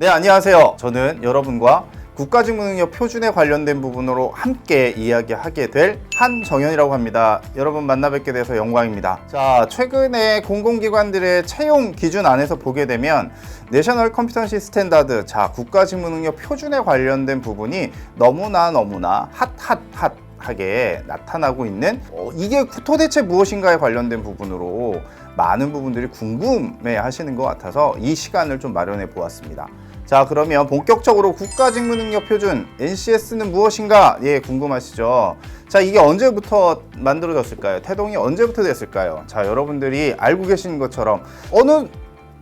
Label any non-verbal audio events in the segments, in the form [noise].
네, 안녕하세요. 저는 여러분과 국가직무능력 표준에 관련된 부분으로 함께 이야기하게 될 한정현이라고 합니다. 여러분 만나 뵙게 돼서 영광입니다. 자, 최근에 공공기관들의 채용 기준 안에서 보게 되면 내셔널 컴피턴시 스탠다드, 자, 국가직무능력 표준에 관련된 부분이 너무나 너무나 핫핫핫 하게 나타나고 있는 어, 이게 도대체 무엇인가에 관련된 부분으로 많은 부분들이 궁금해 하시는 것 같아서 이 시간을 좀 마련해 보았습니다. 자 그러면 본격적으로 국가직무능력 표준 NCS는 무엇인가? 예 궁금하시죠? 자 이게 언제부터 만들어졌을까요? 태동이 언제부터 됐을까요? 자 여러분들이 알고 계신 것처럼 어느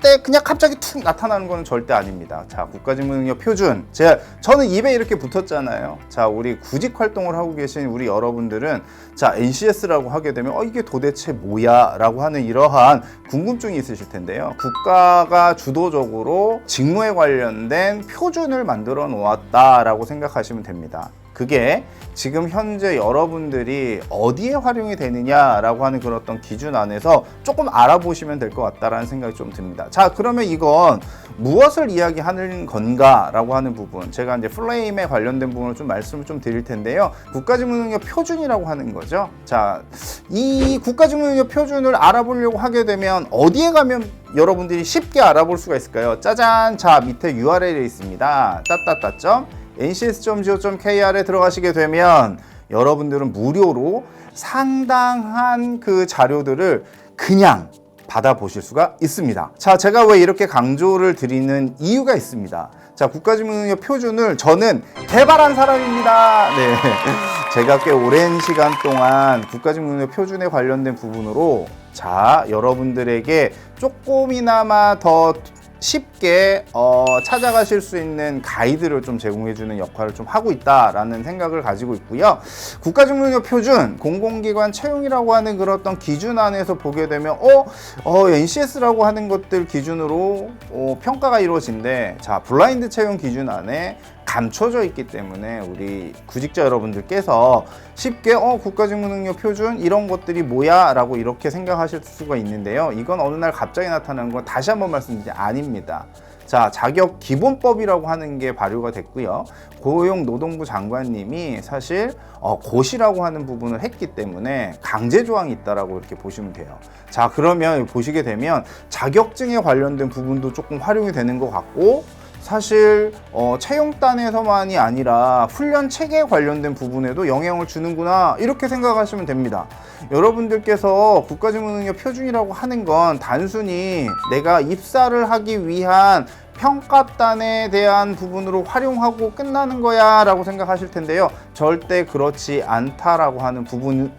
때 그냥 갑자기 툭 나타나는 거는 절대 아닙니다. 자, 국가직무능력 표준. 제가 저는 입에 이렇게 붙었잖아요. 자, 우리 구직 활동을 하고 계신 우리 여러분들은 자, NCS라고 하게 되면 어 이게 도대체 뭐야라고 하는 이러한 궁금증이 있으실 텐데요. 국가가 주도적으로 직무에 관련된 표준을 만들어 놓았다라고 생각하시면 됩니다. 그게 지금 현재 여러분들이 어디에 활용이 되느냐라고 하는 그런 어떤 기준 안에서 조금 알아보시면 될 것 같다라는 생각이 좀 듭니다. 자, 그러면 이건 무엇을 이야기하는 건가라고 하는 부분, 제가 이제 플레임에 관련된 부분을 좀 말씀을 좀 드릴 텐데요. 국가직무능력 표준이라고 하는 거죠. 자, 이 국가직무능력 표준을 알아보려고 하게 되면 어디에 가면 여러분들이 쉽게 알아볼 수가 있을까요? 짜잔, 자 밑에 URL에 있습니다. 따따따점 ncs.go.kr에 들어가시게 되면 여러분들은 무료로 상당한 그 자료들을 그냥 받아보실 수가 있습니다. 자, 제가 왜 이렇게 강조를 드리는 이유가 있습니다. 자, 국가직무능력 표준을 저는 개발한 사람입니다. 네. [laughs] 제가 꽤 오랜 시간 동안 국가직무능력 표준에 관련된 부분으로 자, 여러분들에게 조금이나마 더 쉽게 어, 찾아가실 수 있는 가이드를 좀 제공해주는 역할을 좀 하고 있다라는 생각을 가지고 있고요. 국가직무능력 표준, 공공기관 채용이라고 하는 그런 어떤 기준 안에서 보게 되면 어, 어 NCS라고 하는 것들 기준으로 어, 평가가 이루어진대. 자, 블라인드 채용 기준 안에 감춰져 있기 때문에 우리 구직자 여러분들께서 쉽게 어 국가직무능력 표준 이런 것들이 뭐야? 라고 이렇게 생각하실 수가 있는데요. 이건 어느 날 갑자기 나타나는 건 다시 한번 말씀드리지 아닙니다. 자 자격 기본법이라고 하는 게 발효가 됐고요. 고용 노동부 장관님이 사실 어, 고시라고 하는 부분을 했기 때문에 강제 조항이 있다라고 이렇게 보시면 돼요. 자 그러면 보시게 되면 자격증에 관련된 부분도 조금 활용이 되는 것 같고 사실 어, 채용단에서만이 아니라 훈련 체계에 관련된 부분에도 영향을 주는구나 이렇게 생각하시면 됩니다. 여러분들께서 국가직무능력 표준이라고 하는 건 단순히 내가 입사를 하기 위한 평가단에 대한 부분으로 활용하고 끝나는 거야 라고 생각하실 텐데요. 절대 그렇지 않다라고 하는 부분을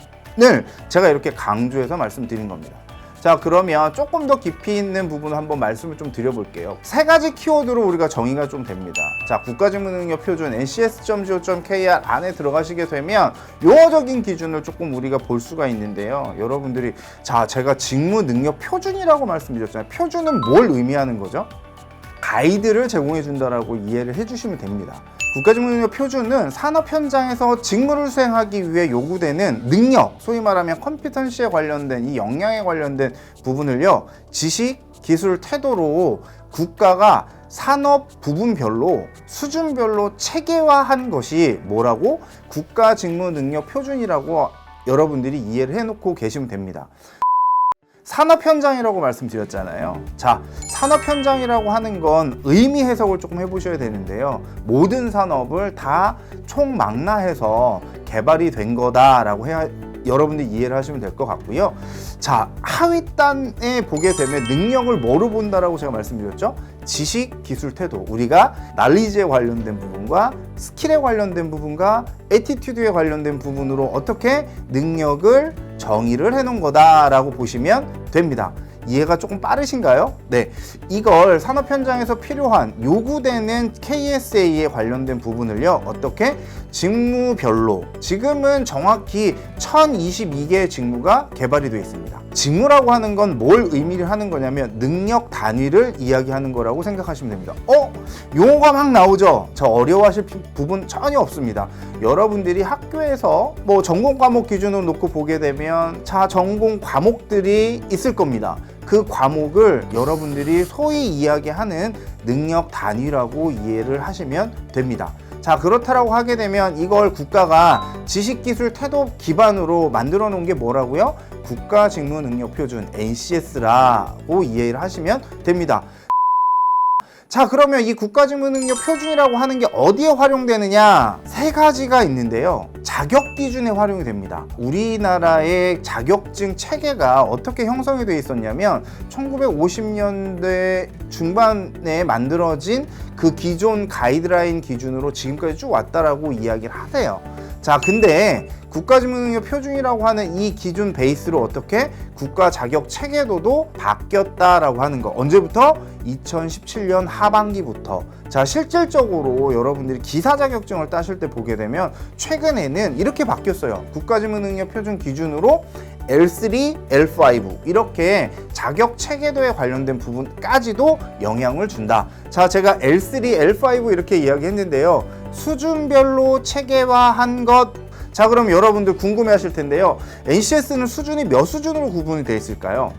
제가 이렇게 강조해서 말씀드린 겁니다. 자 그러면 조금 더 깊이 있는 부분을 한번 말씀을 좀 드려볼게요 세 가지 키워드로 우리가 정의가 좀 됩니다 자 국가직무능력 표준 ncs.go.kr 안에 들어가시게 되면 용어적인 기준을 조금 우리가 볼 수가 있는데요 여러분들이 자 제가 직무능력 표준이라고 말씀드렸잖아요 표준은 뭘 의미하는 거죠? 가이드를 제공해 준다라고 이해를 해주시면 됩니다. 국가직무능력 표준은 산업 현장에서 직무를 수행하기 위해 요구되는 능력, 소위 말하면 컴피턴시에 관련된 이 역량에 관련된 부분을요, 지식, 기술, 태도로 국가가 산업 부분별로 수준별로 체계화한 것이 뭐라고 국가 직무 능력 표준이라고 여러분들이 이해를 해놓고 계시면 됩니다. 산업 현장이라고 말씀드렸잖아요. 자, 산업 현장이라고 하는 건 의미 해석을 조금 해보셔야 되는데요. 모든 산업을 다 총망라해서 개발이 된 거다라고 해야 여러분들이 이해를 하시면 될 것 같고요. 자, 하위단에 보게 되면 능력을 뭐로 본다라고 제가 말씀드렸죠? 지식, 기술, 태도. 우리가 날리지에 관련된 부분과 스킬에 관련된 부분과 에티튜드에 관련된 부분으로 어떻게 능력을 정의를 해 놓은 거다라고 보시면 됩니다. 이해가 조금 빠르신가요? 네. 이걸 산업 현장에서 필요한 요구되는 KSA에 관련된 부분을요. 어떻게 직무별로 지금은 정확히 1022개의 직무가 개발이 되어 있습니다. 직무라고 하는 건 뭘 의미를 하는 거냐면 능력 단위를 이야기하는 거라고 생각하시면 됩니다. 어? 용어가 막 나오죠? 저 어려워하실 부분 전혀 없습니다. 여러분들이 학교에서 뭐 전공 과목 기준으로 놓고 보게 되면 자 전공 과목들이 있을 겁니다. 그 과목을 여러분들이 소위 이야기하는 능력 단위라고 이해를 하시면 됩니다. 자, 그렇다라고 하게 되면 이걸 국가가 지식기술 태도 기반으로 만들어 놓은 게 뭐라고요? 국가 직무 능력 표준 NCS라고 이해를 하시면 됩니다. 자 그러면 이 국가직무능력 표준이라고 하는 게 어디에 활용되느냐? 세 가지가 있는데요. 자격 기준에 활용이 됩니다. 우리나라의 자격증 체계가 어떻게 형성이 되어 있었냐면 1950년대 중반에 만들어진 그 기존 가이드라인 기준으로 지금까지 쭉 왔다라고 이야기를 하세요. 자 근데 국가직무능력 표준이라고 하는 이 기준 베이스로 어떻게 국가 자격 체계도도 바뀌었다라고 하는 거 언제부터 2017년 하반기부터 자 실질적으로 여러분들이 기사 자격증을 따실 때 보게 되면 최근에는 이렇게 바뀌었어요 국가직무능력 표준 기준으로 L3, L5 이렇게 자격 체계도에 관련된 부분까지도 영향을 준다. 자, 제가 L3, L5 이렇게 이야기했는데요. 수준별로 체계화한 것. 자, 그럼 여러분들 궁금해 하실 텐데요. NCS는 수준이 몇 수준으로 구분이 되어 있을까요?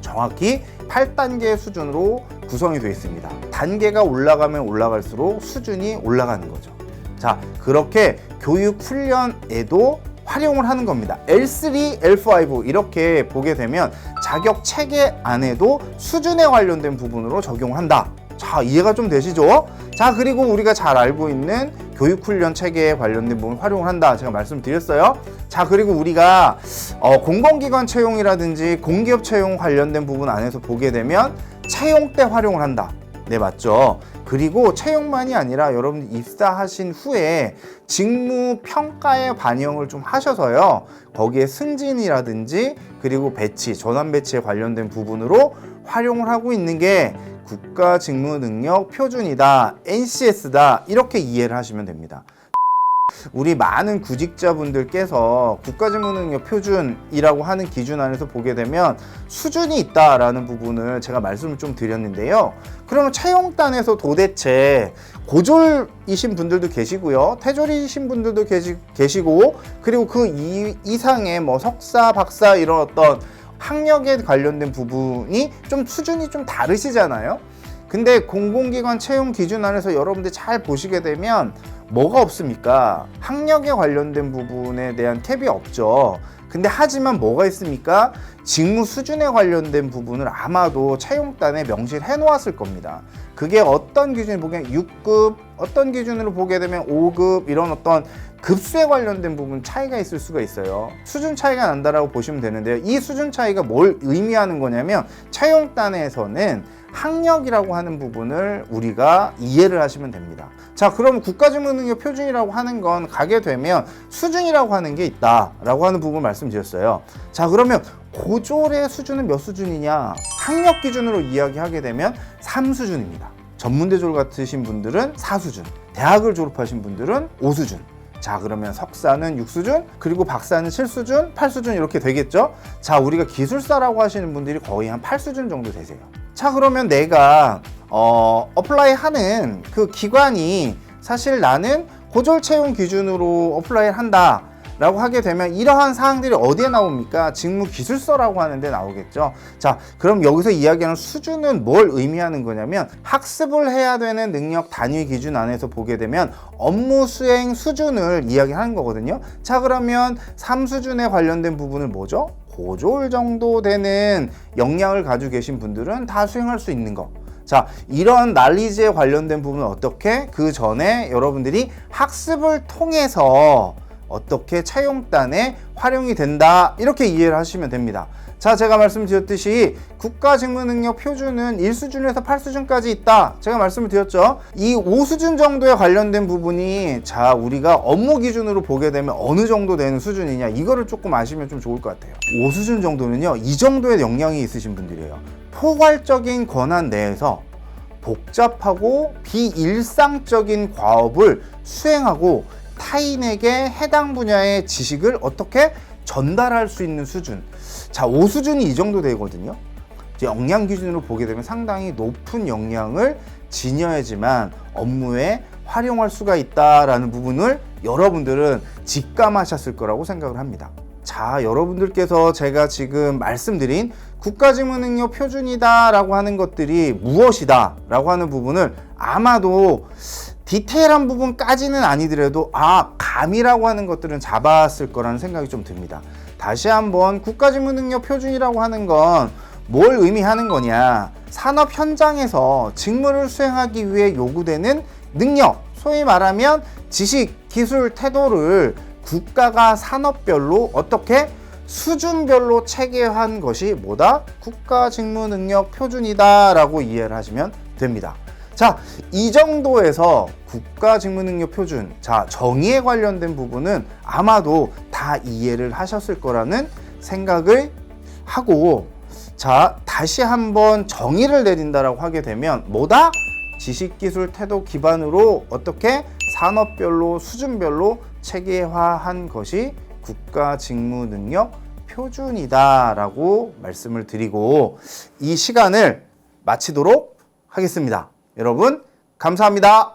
정확히 8단계 수준으로 구성이 되어 있습니다. 단계가 올라가면 올라갈수록 수준이 올라가는 거죠. 자, 그렇게 교육 훈련에도 활용을 하는 겁니다. L3, L5 이렇게 보게 되면 자격 체계 안에도 수준에 관련된 부분으로 적용을 한다. 자, 이해가 좀 되시죠? 자, 그리고 우리가 잘 알고 있는 교육훈련 체계에 관련된 부분 활용을 한다. 제가 말씀드렸어요. 자, 그리고 우리가 어, 공공기관 채용이라든지 공기업 채용 관련된 부분 안에서 보게 되면 채용 때 활용을 한다. 네, 맞죠? 그리고 채용만이 아니라 여러분 입사하신 후에 직무 평가에 반영을 좀 하셔서요. 거기에 승진이라든지 그리고 배치, 전환 배치에 관련된 부분으로 활용을 하고 있는 게 국가 직무 능력 표준이다, NCS다 이렇게 이해를 하시면 됩니다. 우리 많은 구직자분들께서 국가직무능력 표준이라고 하는 기준 안에서 보게 되면 수준이 있다라는 부분을 제가 말씀을 좀 드렸는데요. 그러면 채용단에서 도대체 고졸이신 분들도 계시고요. 태졸이신 분들도 계시, 계시고 그리고 그 이, 이상의 뭐 석사, 박사 이런 어떤 학력에 관련된 부분이 좀 수준이 좀 다르시잖아요. 근데 공공기관 채용 기준 안에서 여러분들 잘 보시게 되면 뭐가 없습니까? 학력에 관련된 부분에 대한 캡이 없죠. 근데 하지만 뭐가 있습니까? 직무 수준에 관련된 부분을 아마도 채용단에 명시해 놓았을 겁니다. 그게 어떤 기준을 보면 6급, 어떤 기준으로 보게 되면 5급 이런 어떤 급수에 관련된 부분 차이가 있을 수가 있어요. 수준 차이가 난다라고 보시면 되는데요. 이 수준 차이가 뭘 의미하는 거냐면 채용단에서는 학력이라고 하는 부분을 우리가 이해를 하시면 됩니다. 자, 그럼 국가직무능력 표준이라고 하는 건 가게 되면 수준이라고 하는 게 있다라고 하는 부분 말씀드렸어요. 자, 그러면 고졸의 수준은 몇 수준이냐? 학력 기준으로 이야기하게 되면 3수준입니다. 전문대졸 같으신 분들은 4수준, 대학을 졸업하신 분들은 5수준. 자, 그러면 석사는 6수준, 그리고 박사는 7수준, 8수준 이렇게 되겠죠? 자, 우리가 기술사라고 하시는 분들이 거의 한 8수준 정도 되세요. 자, 그러면 내가 어, 어플라이 하는 그 기관이 사실 나는 고졸 채용 기준으로 어플라이 한다. 라고 하게 되면 이러한 사항들이 어디에 나옵니까? 직무 기술서라고 하는데 나오겠죠. 자, 그럼 여기서 이야기하는 수준은 뭘 의미하는 거냐면 학습을 해야 되는 능력 단위 기준 안에서 보게 되면 업무 수행 수준을 이야기하는 거거든요. 자, 그러면 3수준에 관련된 부분을 뭐죠? 고졸 정도 되는 역량을 가지고 계신 분들은 다 수행할 수 있는 거. 자, 이런 난리지에 관련된 부분은 어떻게? 그 전에 여러분들이 학습을 통해서 어떻게 채용단에 활용이 된다 이렇게 이해를 하시면 됩니다. 자, 제가 말씀드렸듯이 국가직무능력 표준은 1수준에서 8수준까지 있다. 제가 말씀을 드렸죠. 이 5수준 정도에 관련된 부분이 자, 우리가 업무 기준으로 보게 되면 어느 정도 되는 수준이냐 이거를 조금 아시면 좀 좋을 것 같아요. 5수준 정도는요. 이 정도의 역량이 있으신 분들이에요. 포괄적인 권한 내에서 복잡하고 비일상적인 과업을 수행하고 타인에게 해당 분야의 지식을 어떻게 전달할 수 있는 수준. 자, 5수준이 이 정도 되거든요. 이제 역량 기준으로 보게 되면 상당히 높은 역량을 지녀야지만 업무에 활용할 수가 있다라는 부분을 여러분들은 직감하셨을 거라고 생각을 합니다. 자, 여러분들께서 제가 지금 말씀드린 국가직무능력 표준이다라고 하는 것들이 무엇이다라고 하는 부분을 아마도 디테일한 부분까지는 아니더라도 아 감이라고 하는 것들은 잡았을 거라는 생각이 좀 듭니다. 다시 한번 국가직무능력 표준이라고 하는 건 뭘 의미하는 거냐? 산업 현장에서 직무를 수행하기 위해 요구되는 능력, 소위 말하면 지식, 기술, 태도를 국가가 산업별로 어떻게 수준별로 체계한 것이 뭐다? 국가직무능력 표준이다라고 이해를 하시면 됩니다. 자, 이 정도에서 국가 직무능력 표준, 자, 정의에 관련된 부분은 아마도 다 이해를 하셨을 거라는 생각을 하고, 자, 다시 한번 정의를 내린다라고 하게 되면 뭐다? 지식, 기술, 태도 기반으로 어떻게 산업별로, 수준별로 체계화한 것이 국가 직무 능력 표준이다라고 말씀을 드리고 이 시간을 마치도록 하겠습니다. 여러분, 감사합니다.